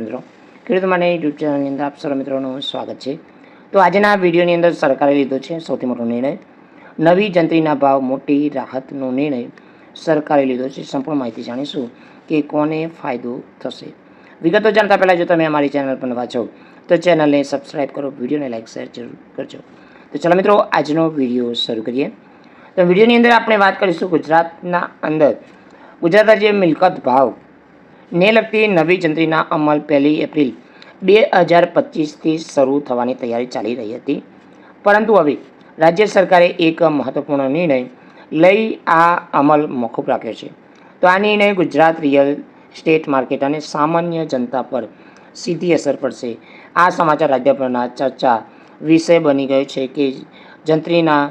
ખેડૂત મિત્રો. ખેડૂત માટે યુટ્યુબ ચેનલની અંદર આપ સર્વ મિત્રોનું સ્વાગત છે. તો આજના વિડીયોની અંદર સરકારે લીધો છે સૌથી મોટો નિર્ણય. નવી જંત્રીના ભાવ, મોટી રાહતનો નિર્ણય સરકારે લીધો છે. સંપૂર્ણ માહિતી જાણીશું કે કોને ફાયદો થશે. વિગતો જાણતા પહેલાં જો તમે અમારી ચેનલ પર વાંચો તો ચેનલને સબસ્ક્રાઈબ કરો, વિડીયોને લાઈક શેર જરૂર કરજો. તો ચાલો મિત્રો, આજનો વીડિયો શરૂ કરીએ. તો વિડીયોની અંદર આપણે વાત કરીશું ગુજરાતના અંદર. ગુજરાતના જે મિલકત ભાવ ને લગતી નવી જંત્રીના અમલ પહેલી એપ્રિલ બે હજાર પચીસથી શરૂ થવાની તૈયારી ચાલી રહી હતી. પરંતુ હવે રાજ્ય સરકારે એક મહત્વપૂર્ણ નિર્ણય લઈ આ અમલ મોકૂફ રાખ્યો છે. તો આ નિર્ણય ગુજરાત રિયલ સ્ટેટ માર્કેટ અને સામાન્ય જનતા પર સીધી અસર પડશે. આ સમાચાર રાજ્યભરના ચર્ચા વિષય બની ગયો છે કે જંત્રીના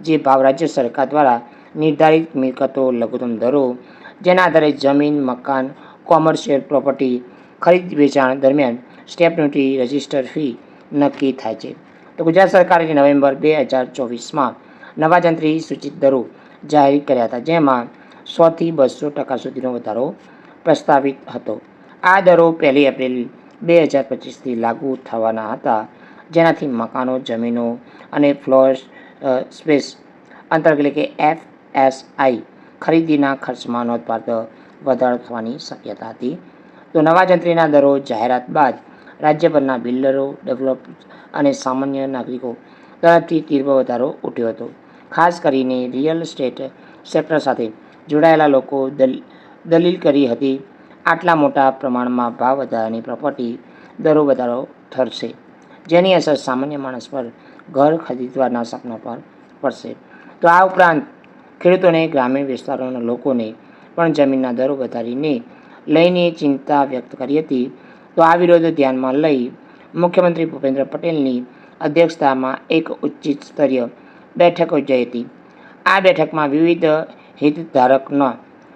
જે ભાવ રાજ્ય સરકાર દ્વારા નિર્ધારિત મિલકતો લઘુત્તમ દરો, જેના આધારે જમીન, મકાન કોમર્શિયલ પ્રોપર્ટી ખરીદ વેચાણ દરમિયાન સ્ટેપ ડ્યુટી રજિસ્ટર ફી નક્કી થાય છે. તો ગુજરાત સરકારે નવેમ્બર બે હજાર ચોવીસમાં નવા જંત્રી સૂચિત દરો જાહેર કર્યા હતા, જેમાં સોથી બસો ટકા સુધીનો વધારો પ્રસ્તાવિત હતો. આ દરો પહેલી એપ્રિલ બે હજાર પચીસથી લાગુ થવાના હતા, જેનાથી મકાનો, જમીનો અને ફ્લોર સ્પેસ અંતર્ગત એટલે કે એફ એસ આઈ ખરીદીના ખર્ચમાં નોંધપાત્ર વધારો થવાની શક્યતા હતી. તો નવા જંત્રીના દરો, જાહેરાત બાદ રાજ્યભરના બિલ્ડરો, ડેવલપ અને સામાન્ય નાગરિકો તરફથી તીવ્ર વધારો ઉઠ્યો હતો. ખાસ કરીને રિયલ એસ્ટેટ સેક્ટર સાથે જોડાયેલા લોકો દલ, દલીલ કરી હતી, આટલા મોટા પ્રમાણમાં ભાવ વધારાની પ્રોપર્ટી દરો વધારો ઠરશે જેની અસર સામાન્ય માણસ પર ઘર ખરીદવાના સપના પર પડશે. તો આ ઉપરાંત ખેડૂતોને ગ્રામીણ વિસ્તારોના લોકોને પણ જમીનના દરો વધારીને લઈને ચિંતા વ્યક્ત કરી હતી. તો આ વિરોધ ધ્યાનમાં લઈ મુખ્યમંત્રી ભૂપેન્દ્ર પટેલની અધ્યક્ષતામાં એક ઉચ્ચ સ્તરીય બેઠક યોજાઈ હતી. આ બેઠકમાં વિવિધ હિતધારકના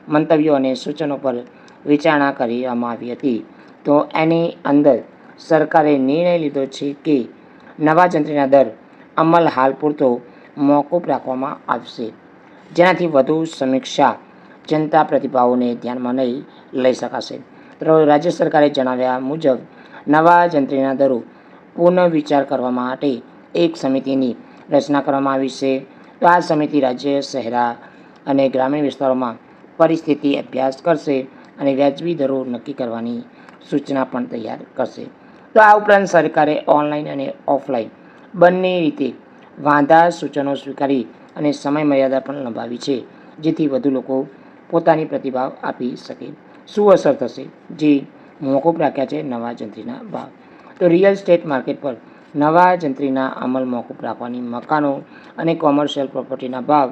મંતવ્યો અને સૂચનો પર વિચારણા કરવામાં આવી હતી. તો એની અંદર સરકારે નિર્ણય લીધો છે કે નવા જંત્રીના દર અમલ હાલ પૂરતો મોકૂફ રાખવામાં આવશે. જેનાથી વધુ સમીક્ષા જનતા પ્રતિભાવોને ધ્યાનમાં નહીં લઈ શકાશે. રાજ્ય સરકારે જણાવ્યા મુજબ, નવા જંત્રીના દરો પુનઃ વિચાર કરવા માટે એક સમિતિની રચના કરવામાં આવી છે. તો આ સમિતિ રાજ્ય, શહેરા અને ગ્રામીણ વિસ્તારોમાં પરિસ્થિતિ અભ્યાસ કરશે અને વ્યાજબી દરો નક્કી કરવાની સૂચના પણ તૈયાર કરશે. તો આ ઉપરાંત સરકારે ઓનલાઈન અને ઓફલાઈન બંને રીતે વાંધા સૂચનો સ્વીકારી અને સમય મર્યાદા પણ લંબાવી છે, જેથી વધુ લોકો પોતાની પ્રતિભાવ આપી શકે. શું અસર થશે? જે, મોકૂફ રાખ્યા છે નવા જંત્રીના ભાવ. તો રિયલ સ્ટેટ માર્કેટ પર નવા જંત્રીના અમલ મોકૂફ રાખવાની મકાનો અને કોમર્શિયલ પ્રોપર્ટીના ભાવ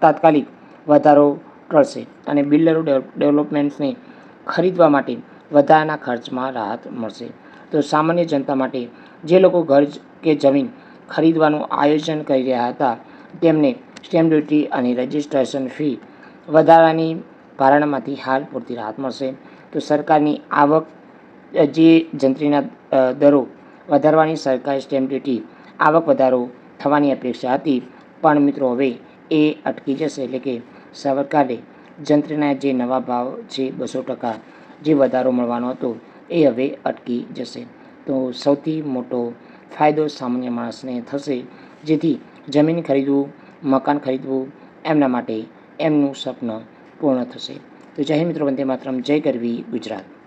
તાત્કાલિક વધારો ટળશે અને બિલ્ડરો ડેવલપમેન્ટ્સને ખરીદવા માટે વધારાના ખર્ચમાં રાહત મળશે. તો સામાન્ય જનતા માટે જે લોકો ઘર કે જમીન ખરીદવાનું આયોજન કરી રહ્યા હતા, તેમને સ્ટેમ્પ ડ્યુટી અને રજિસ્ટ્રેશન ફી વધારાની ભારણમાંથી હાલ પૂરતી રાહત મળશે. તો સરકારની આવક જે જંત્રીના દરો વધારવાની સરકારી સ્ટેમ્પ ડ્યુટી આવક વધારો થવાની અપેક્ષા હતી. પણ મિત્રો, હવે એ અટકી જશે એટલે કે સરકારે જંત્રીના જે નવા ભાવ છે બસો ટકા જે વધારો મળવાનો હતો, એ હવે અટકી જશે. તો સૌથી મોટો ફાયદો સામાન્ય માણસને થશે, જેથી જમીન ખરીદવું, મકાન ખરીદવું, એમના માટે એમનું સ્વપ્ન પૂર્ણ થશે. તો જય મિત્રો વંદે માતરમ. જય ગરવી ગુજરાત.